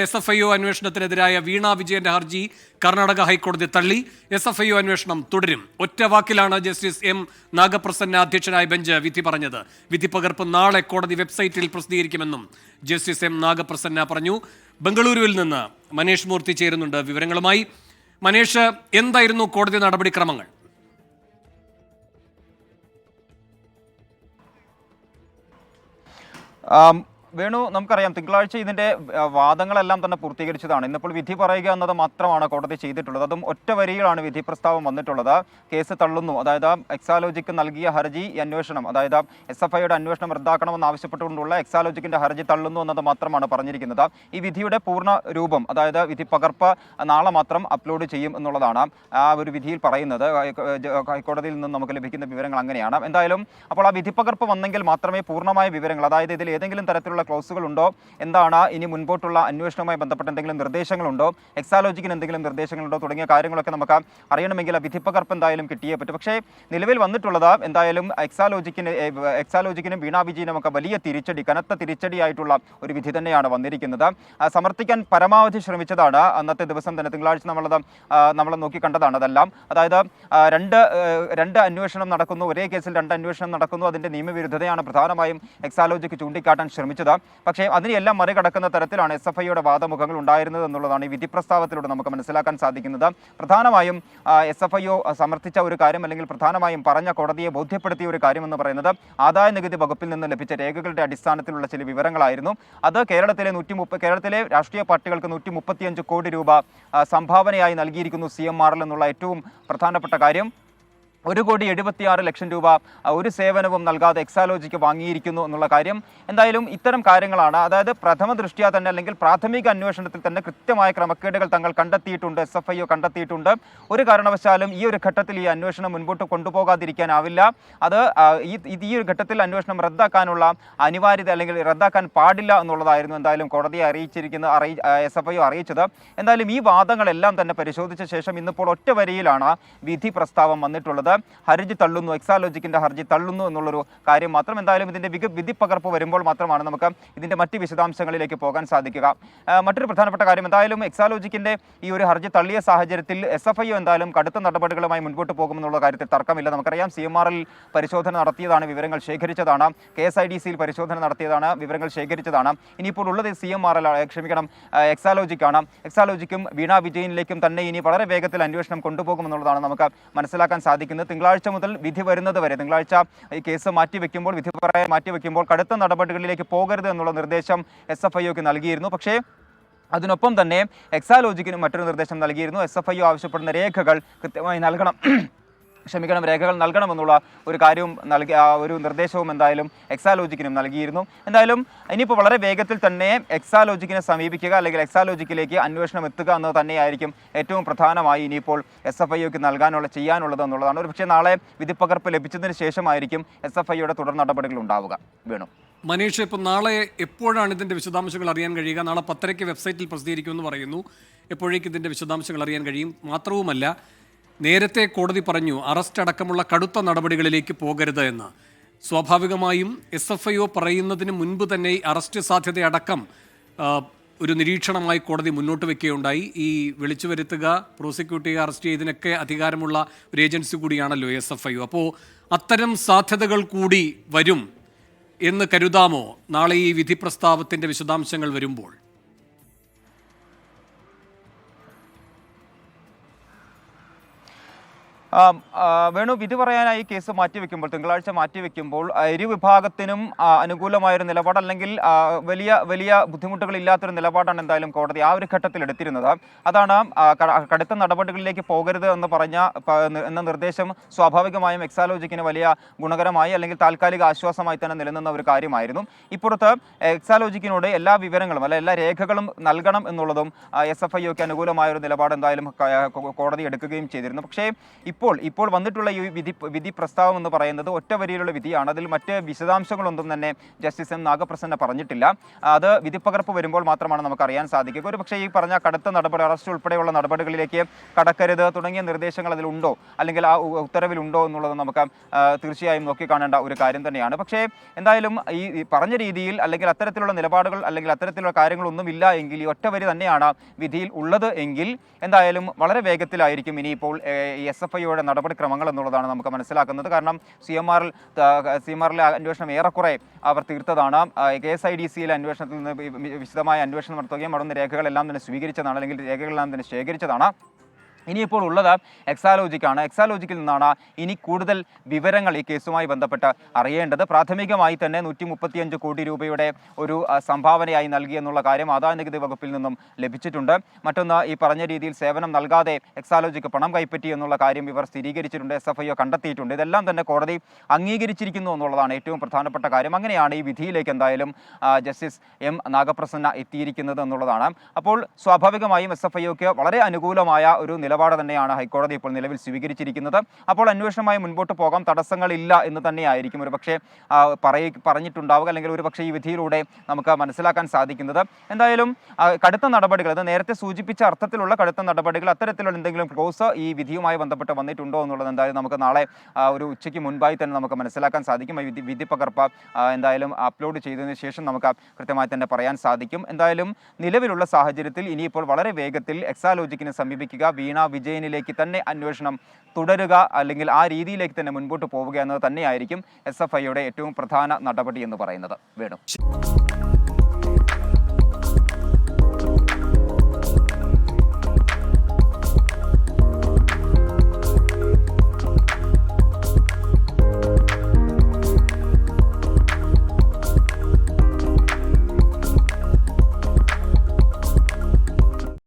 S F I O അന്വേഷണത്തിനെതിരായ വീണ വിജയന്റെ ഹർജി കർണാടക ഹൈക്കോടതി തള്ളി. എസ് എഫ് ഐ ഒ അന്വേഷണം തുടരും. ഒറ്റ വാക്കിലാണ് ജസ്റ്റിസ് എം നാഗപ്രസന്ന അധ്യക്ഷനായ ബെഞ്ച് വിധി പറഞ്ഞത്. വിധി പകർപ്പ് നാളെ കോടതി വെബ്സൈറ്റിൽ പ്രസിദ്ധീകരിക്കുമെന്നും ജസ്റ്റിസ് എം നാഗപ്രസന്ന പറഞ്ഞു. ബംഗളൂരുവിൽ നിന്ന് മനേഷ് മൂർത്തി ചേരുന്നുണ്ട് വിവരങ്ങളുമായി. മനേഷ് എന്തായിരുന്നു കോടതി നടപടിക്രമങ്ങൾ? ആം, വേണു നമുക്കറിയാം തിങ്കളാഴ്ച ഇതിന്റെ വാദങ്ങളെല്ലാം തന്നെ പൂർത്തീകരിച്ചതാണ്. ഇന്നിപ്പോൾ വിധി പറയുക എന്നത് മാത്രമാണ് കോടതി ചെയ്തിട്ടുള്ളത്. അതും ഒറ്റ വരിയിലാണ് വിധി പ്രസ്താവം വന്നിട്ടുള്ളത്. കേസ് തള്ളുന്നു. അതായത് എക്സാലോജിക്ക് നൽകിയ ഹർജി അന്വേഷണം അതായത് എസ് എഫ് ഐയുടെ അന്വേഷണം റദ്ദാക്കണമെന്ന് ആവശ്യപ്പെട്ടുകൊണ്ടുള്ള എക്സാലോജിക്കിന്റെ ഹർജി തള്ളുന്നു എന്നത് മാത്രമാണ് പറഞ്ഞിരിക്കുന്നത്. ഈ വിധിയുടെ പൂർണ രൂപം അതായത് വിധി പകർപ്പ് നാളെ മാത്രം അപ്ലോഡ് ചെയ്യും എന്നുള്ളതാണ് ആ ഒരു വിധിയിൽ പറയുന്നത്. ഹൈക്കോടതിയിൽ നിന്ന് നമുക്ക് ലഭിക്കുന്ന വിവരങ്ങൾ അങ്ങനെയാണ്. എന്തായാലും അപ്പോൾ ആ വിധി പകർപ്പ് വന്നെങ്കിൽ മാത്രമേ പൂർണമായ വിവരങ്ങൾ അതായത് ഇതിൽ ഏതെങ്കിലും തരത്തിലുള്ള ക്ലോസുകൾ ഉണ്ടോ എന്താണ് ഇനി മുൻപോട്ടുള്ള അന്വേഷണവുമായി ബന്ധപ്പെട്ട എന്തെങ്കിലും നിർദ്ദേശങ്ങളുണ്ടോ? എക്സാലോജിക്കിന് എന്തെങ്കിലും നിർദ്ദേശങ്ങളുണ്ടോ? തുടങ്ങിയ കാര്യങ്ങളൊക്കെ നമുക്ക് അറിയണമെങ്കിൽ ആ വിധിപ്പകർപ്പ് എന്തായാലും കിട്ടിയേ പറ്റും. പക്ഷേ നിലവിൽ വന്നിട്ടുള്ളത് എന്തായാലും എക്സാലോജിക്കിന് എക്സാലോജിക്കിനും വീണാ വിജയനും ഒക്കെ വലിയ തിരിച്ചടി കനത്ത തിരിച്ചടിയായിട്ടുള്ള ഒരു വിധി തന്നെയാണ് വന്നിരിക്കുന്നത്. സമർത്ഥിക്കാൻ പരമാവധി ശ്രമിച്ചതാണ് അന്നത്തെ ദിവസം തന്നെ തിങ്കളാഴ്ച നമ്മളത് നമ്മൾ നോക്കി കണ്ടതാണ് അതെല്ലാം. അതായത് രണ്ട് രണ്ട് അന്വേഷണം നടക്കുന്നു ഒരേ കേസിൽ രണ്ട് അന്വേഷണം നടക്കുന്നു. അതിന്റെ നിയമവിരുദ്ധതയാണ് പ്രധാനമായും എക്സാലോജിക്ക് ചൂണ്ടിക്കാട്ടാൻ ശ്രമിച്ചത്. പക്ഷേ അതിനെല്ലാം മറികടക്കുന്ന തരത്തിലാണ് എസ് എഫ് ഐയുടെ വാദമുഖങ്ങൾ ഉണ്ടായിരുന്നത് എന്നുള്ളതാണ് ഈ വിധി പ്രസ്താവത്തിലൂടെ നമുക്ക് മനസ്സിലാക്കാൻ സാധിക്കുന്നത്. പ്രധാനമായും എസ് എഫ് ഐ സമർത്ഥിച്ച ഒരു കാര്യം അല്ലെങ്കിൽ പ്രധാനമായും പറഞ്ഞ കോടതിയെ ബോധ്യപ്പെടുത്തിയ ഒരു കാര്യം എന്ന് പറയുന്നത് ആദായ നികുതി വകുപ്പിൽ നിന്ന് ലഭിച്ച രേഖകളുടെ അടിസ്ഥാനത്തിലുള്ള ചില വിവരങ്ങളായിരുന്നു. അത് കേരളത്തിലെ നൂറ്റി മുപ്പ കേരളത്തിലെ രാഷ്ട്രീയ പാർട്ടികൾക്ക് നൂറ്റി മുപ്പത്തിയഞ്ച് കോടി രൂപ സംഭാവനയായി നൽകിയിരിക്കുന്നു സി എം എന്നുള്ള ഏറ്റവും പ്രധാനപ്പെട്ട കാര്യം. ഒരു കോടി എഴുപത്തിയാറ് ലക്ഷം രൂപ ഒരു സേവനവും നൽകാതെ എക്സാലോജിക്ക് വാങ്ങിയിരിക്കുന്നു എന്നുള്ള കാര്യം എന്തായാലും ഇത്തരം കാര്യങ്ങളാണ്. അതായത് പ്രഥമ ദൃഷ്ടിയാ തന്നെ അല്ലെങ്കിൽ പ്രാഥമിക അന്വേഷണത്തിൽ തന്നെ കൃത്യമായ ക്രമക്കേടുകൾ തങ്ങൾ കണ്ടെത്തിയിട്ടുണ്ട് എസ് എഫ് ഐ കണ്ടെത്തിയിട്ടുണ്ട്. ഒരു കാരണവശാലും ഈ ഒരു ഘട്ടത്തിൽ ഈ അന്വേഷണം മുൻപോട്ട് കൊണ്ടുപോകാതിരിക്കാനാവില്ല. അത് ഈ ഈ ഒരു ഘട്ടത്തിൽ അന്വേഷണം റദ്ദാക്കാനുള്ള അനിവാര്യത അല്ലെങ്കിൽ റദ്ദാക്കാൻ പാടില്ല എന്നുള്ളതായിരുന്നു എന്തായാലും കോടതിയെ അറിയിച്ചിരിക്കുന്ന അറിയി എസ് എഫ് ഐ അറിയിച്ചത്. എന്തായാലും ഈ വാദങ്ങളെല്ലാം തന്നെ പരിശോധിച്ച ശേഷം ഇന്നിപ്പോൾ ഒറ്റ വരിയിലാണ് വിധി പ്രസ്താവം വന്നിട്ടുള്ളത്. ഹർജി തള്ളുന്നു എക്സാലോജിക്കിന്റെ ഹർജി തള്ളുന്നു എന്നുള്ളൊരു കാര്യം മാത്രം എന്തായാലും ഇതിന്റെ വിക വിധി പകർപ്പ് വരുമ്പോൾ മാത്രമാണ് നമുക്ക് ഇതിന്റെ മറ്റ് വിശദാംശങ്ങളിലേക്ക് പോകാൻ സാധിക്കുക. മറ്റൊരു പ്രധാനപ്പെട്ട കാര്യം എന്തായാലും എക്സാലോജിക്കിന്റെ ഈ ഒരു ഹർജി തള്ളിയ സാഹചര്യത്തിൽ എസ് എഫ് ഐ എന്തായാലും കടുത്ത നടപടികളുമായി മുൻപോട്ട് പോകുമെന്നുള്ള കാര്യത്തിൽ തർക്കമില്ല. നമുക്കറിയാം സി എം ആറിൽ പരിശോധന നടത്തിയതാണ് വിവരങ്ങൾ ശേഖരിച്ചതാണ്. കെ എസ് ഐ ഡി സിയിൽ പരിശോധന നടത്തിയതാണ് വിവരങ്ങൾ ശേഖരിച്ചതാണ്. ഇനിയിപ്പോൾ ഉള്ളത് സി എം ആർ ക്ഷമിക്കണം എക്സാലോജിക്കാണ്. എക്സാലോജിക്കും വീണ വിജയനിലേക്കും തന്നെ ഇനി വളരെ വേഗത്തിൽ അന്വേഷണം കൊണ്ടുപോകുമെന്നുള്ളതാണ് നമുക്ക് മനസ്സിലാക്കാൻ സാധിക്കുന്നത്. തിങ്കളാഴ്ച മുതൽ വിധി വരുന്നത് വരെ തിങ്കളാഴ്ച ഈ കേസ് മാറ്റിവെക്കുമ്പോൾ വിധി പറയാൻ മാറ്റിവെക്കുമ്പോൾ കടുത്ത നടപടികളിലേക്ക് പോകരുത് എന്നുള്ള നിർദ്ദേശം എസ് എഫ് ഐക്ക് നൽകിയിരുന്നു. പക്ഷേ അതിനൊപ്പം തന്നെ എക്സാലോജിക്കിനും മറ്റൊരു നിർദ്ദേശം നൽകിയിരുന്നു. എസ് എഫ് ഐ ആവശ്യപ്പെടുന്ന രേഖകൾ കൃത്യമായി നൽകണം. ക്ഷമിക്കണം രേഖകൾ നൽകണമെന്നുള്ള ഒരു കാര്യവും നൽകി ഒരു നിർദ്ദേശവും എന്തായാലും എക്സാലോജിക്കിനും നൽകിയിരുന്നു. എന്തായാലും ഇനിയിപ്പോൾ വളരെ വേഗത്തിൽ തന്നെ എക്സാലോജിക്കിനെ സമീപിക്കുക അല്ലെങ്കിൽ എക്സാലോജിക്കിലേക്ക് അന്വേഷണം എത്തുക എന്നത് തന്നെയായിരിക്കും ഏറ്റവും പ്രധാനമായി ഇനിയിപ്പോൾ എസ് എഫ് ഐക്ക് നൽകാനുള്ള ചെയ്യാനുള്ളത് എന്നുള്ളതാണ്. ഒരു പക്ഷേ നാളെ വിധിപ്പകർപ്പ് ലഭിച്ചതിന് ശേഷമായിരിക്കും എസ് എഫ് ഐയുടെ തുടർ നടപടികൾ ഉണ്ടാവുക. വേണു. മനീഷ് ഇപ്പം നാളെ എപ്പോഴാണ് ഇതിന്റെ വിശദാംശങ്ങൾ അറിയാൻ കഴിയുക? നാളെ പത്തരയ്ക്ക് വെബ്സൈറ്റിൽ പ്രസിദ്ധീകരിക്കുമെന്ന് പറയുന്നു. എപ്പോഴേക്കും ഇതിന്റെ വിശദാംശങ്ങൾ അറിയാൻ കഴിയും? മാത്രവുമല്ല നേരത്തെ കോടതി പറഞ്ഞു അറസ്റ്റ് അടക്കമുള്ള കടുത്ത നടപടികളിലേക്ക് പോകരുത് എന്ന്. സ്വാഭാവികമായും എസ് എഫ് ഐ ഒ പറയുന്നതിന് മുൻപ് തന്നെ ഈ അറസ്റ്റ് സാധ്യതയടക്കം ഒരു നിരീക്ഷണമായി കോടതി മുന്നോട്ട് വെക്കുകയുണ്ടായി. ഈ വിളിച്ചു വരുത്തുക പ്രോസിക്യൂട്ട് ചെയ്യുക അറസ്റ്റ് ചെയ്തതിനൊക്കെ അധികാരമുള്ള ഒരു ഏജൻസി കൂടിയാണല്ലോ എസ് എഫ് ഐ ഒ. അപ്പോൾ അത്തരം സാധ്യതകൾ കൂടി വരും എന്ന് കരുതാമോ? നാളെ ഈ വിധി പ്രസ്താവത്തിന്റെ വിശദാംശങ്ങൾ വരുമ്പോൾ. വേണു വിധി പറയാനായി കേസ് മാറ്റിവെക്കുമ്പോൾ തിങ്കളാഴ്ച മാറ്റിവെക്കുമ്പോൾ ഇരുവിഭാഗത്തിനും അനുകൂലമായൊരു നിലപാട് അല്ലെങ്കിൽ വലിയ വലിയ ബുദ്ധിമുട്ടുകൾ ഇല്ലാത്തൊരു നിലപാടാണ് എന്തായാലും കോടതി ആ ഒരു ഘട്ടത്തിൽ എടുത്തിരുന്നത്. അതാണ് കടുത്ത നടപടികളിലേക്ക് പോകരുത് എന്ന് പറഞ്ഞ എന്ന നിർദ്ദേശം സ്വാഭാവികമായും എക്സാലോജിക്കിന് വലിയ ഗുണകരമായി അല്ലെങ്കിൽ താൽക്കാലിക ആശ്വാസമായി തന്നെ നിലനിന്ന ഒരു കാര്യമായിരുന്നു. ഇപ്പുറത്ത് എക്സാലോജിക്കിനോട് എല്ലാ വിവരങ്ങളും അല്ല എല്ലാ രേഖകളും നൽകണം എന്നുള്ളതും എസ് എഫ് ഐ അനുകൂലമായ ഒരു നിലപാട് എന്തായാലും കോടതി എടുക്കുകയും ചെയ്തിരുന്നു. പക്ഷേ ഇപ്പോൾ ഇപ്പോൾ ഇപ്പോൾ വന്നിട്ടുള്ള ഈ വിധി വിധി പ്രസ്താവം എന്ന് പറയുന്നത് ഒറ്റ വരിയിലുള്ള വിധിയാണ്. അതിൽ മറ്റ് വിശദാംശങ്ങളൊന്നും തന്നെ ജസ്റ്റിസ് എം നാഗപ്രസന്ന പറഞ്ഞിട്ടില്ല. അത് വിധിപ്പകർപ്പ് വരുമ്പോൾ മാത്രമാണ് നമുക്ക് അറിയാൻ സാധിക്കുക. ഒരു പക്ഷേ ഈ പറഞ്ഞ കടുത്ത നടപടി അറസ്റ്റ് ഉൾപ്പെടെയുള്ള നടപടികളിലേക്ക് കടക്കരുത് തുടങ്ങിയ നിർദ്ദേശങ്ങൾ അതിലുണ്ടോ? അല്ലെങ്കിൽ ആ ഉത്തരവിലുണ്ടോ എന്നുള്ളത് നമുക്ക് തീർച്ചയായും നോക്കിക്കാണേണ്ട ഒരു കാര്യം തന്നെയാണ്. പക്ഷേ എന്തായാലും ഈ പറഞ്ഞ രീതിയിൽ അല്ലെങ്കിൽ അത്തരത്തിലുള്ള നിലപാടുകൾ അല്ലെങ്കിൽ അത്തരത്തിലുള്ള കാര്യങ്ങളൊന്നും ഇല്ല എങ്കിൽ ഈ ഒറ്റ വരി തന്നെയാണ് വിധിയിൽ ഉള്ളത് എങ്കിൽ എന്തായാലും വളരെ വേഗത്തിലായിരിക്കും ഇനിയിപ്പോൾ എസ് എഫ് ഐയുടെ നടപടിക്രമങ്ങൾ എന്നുള്ളതാണ് നമുക്ക് മനസ്സിലാക്കുന്നത്. കാരണം സി എം ആറിൽ സി എം ആറിലെ അന്വേഷണം ഏറെക്കുറെ അവർ തീർത്തതാണ്. കെ എസ് ഐ ഡി സിയിലെ അന്വേഷണത്തിൽ നിന്ന് വിശദമായ അന്വേഷണം നടത്തുകയും അവിടുന്ന് രേഖകളെല്ലാം തന്നെ സ്വീകരിച്ചതാണ് അല്ലെങ്കിൽ രേഖകളെല്ലാം തന്നെ ശേഖരിച്ചതാണ്. ഇനിയിപ്പോൾ ഉള്ളത് എക്സാലോജിക്കാണ്. എക്സാലോജിക്കിൽ നിന്നാണ് ഇനി കൂടുതൽ വിവരങ്ങൾ ഈ കേസുമായി ബന്ധപ്പെട്ട് അറിയേണ്ടത്. പ്രാഥമികമായി തന്നെ നൂറ്റി മുപ്പത്തിയഞ്ച് കോടി രൂപയുടെ ഒരു സംഭാവനയായി നൽകി എന്നുള്ള കാര്യം ആദായനികുതി വകുപ്പിൽ നിന്നും ലഭിച്ചിട്ടുണ്ട്. മറ്റൊന്ന് ഈ പറഞ്ഞ രീതിയിൽ സേവനം നൽകാതെ എക്സാലോജിക്ക് പണം കൈപ്പറ്റി എന്നുള്ള കാര്യം ഇവർ സ്ഥിരീകരിച്ചിട്ടുണ്ട് എസ് എഫ് ഐ കണ്ടെത്തിയിട്ടുണ്ട്. ഇതെല്ലാം തന്നെ കോടതി അംഗീകരിച്ചിരിക്കുന്നു എന്നുള്ളതാണ് ഏറ്റവും പ്രധാനപ്പെട്ട കാര്യം. അങ്ങനെയാണ് ഈ വിധിയിലേക്ക് എന്തായാലും ജസ്റ്റിസ് എം നാഗപ്രസന്ന എത്തിയിരിക്കുന്നത് എന്നുള്ളതാണ്. അപ്പോൾ സ്വാഭാവികമായും എസ് എഫ് വളരെ അനുകൂലമായ ഒരു നിലപാട് തന്നെയാണ് ഹൈക്കോടതി ഇപ്പോൾ നിലവിൽ സ്വീകരിച്ചിരിക്കുന്നത്. അപ്പോൾ അന്വേഷണമായി മുൻപോട്ട് പോകാം. തടസ്സങ്ങളില്ല എന്ന് തന്നെയായിരിക്കും ഒരു പക്ഷേ പറയ പറഞ്ഞിട്ടുണ്ടാവുക അല്ലെങ്കിൽ ഒരു പക്ഷേ ഈ വിധിയിലൂടെ നമുക്ക് മനസ്സിലാക്കാൻ സാധിക്കുന്നത്. എന്തായാലും കടുത്ത നടപടികൾ അത് നേരത്തെ സൂചിപ്പിച്ച അർത്ഥത്തിലുള്ള കടുത്ത നടപടികൾ അത്തരത്തിലുള്ള എന്തെങ്കിലും ക്ലോസ് ഈ വിധിയുമായി ബന്ധപ്പെട്ട് വന്നിട്ടുണ്ടോ എന്നുള്ളത് എന്തായാലും നമുക്ക് നാളെ ഒരു ഉച്ചയ്ക്ക് മുൻപായി തന്നെ നമുക്ക് മനസ്സിലാക്കാൻ സാധിക്കും. ഈ വിധി വിധി പകർപ്പ് എന്തായാലും അപ്ലോഡ് ചെയ്തതിന് ശേഷം നമുക്ക് കൃത്യമായി തന്നെ പറയാൻ സാധിക്കും. എന്തായാലും നിലവിലുള്ള സാഹചര്യത്തിൽ ഇനിയിപ്പോൾ വളരെ വേഗത്തിൽ എക്സാലോജിക്കിനെ സമീപിക്കുക വീണ വിജയനിലേക്ക് തന്നെ അന്വേഷണം തുടരുക അല്ലെങ്കിൽ ആ രീതിയിലേക്ക് തന്നെ മുൻപോട്ട് പോവുക എന്നത് തന്നെയായിരിക്കും എസ് എഫ് ഐയുടെ ഏറ്റവും പ്രധാന നടപടി എന്ന് പറയുന്നത്. വേണു.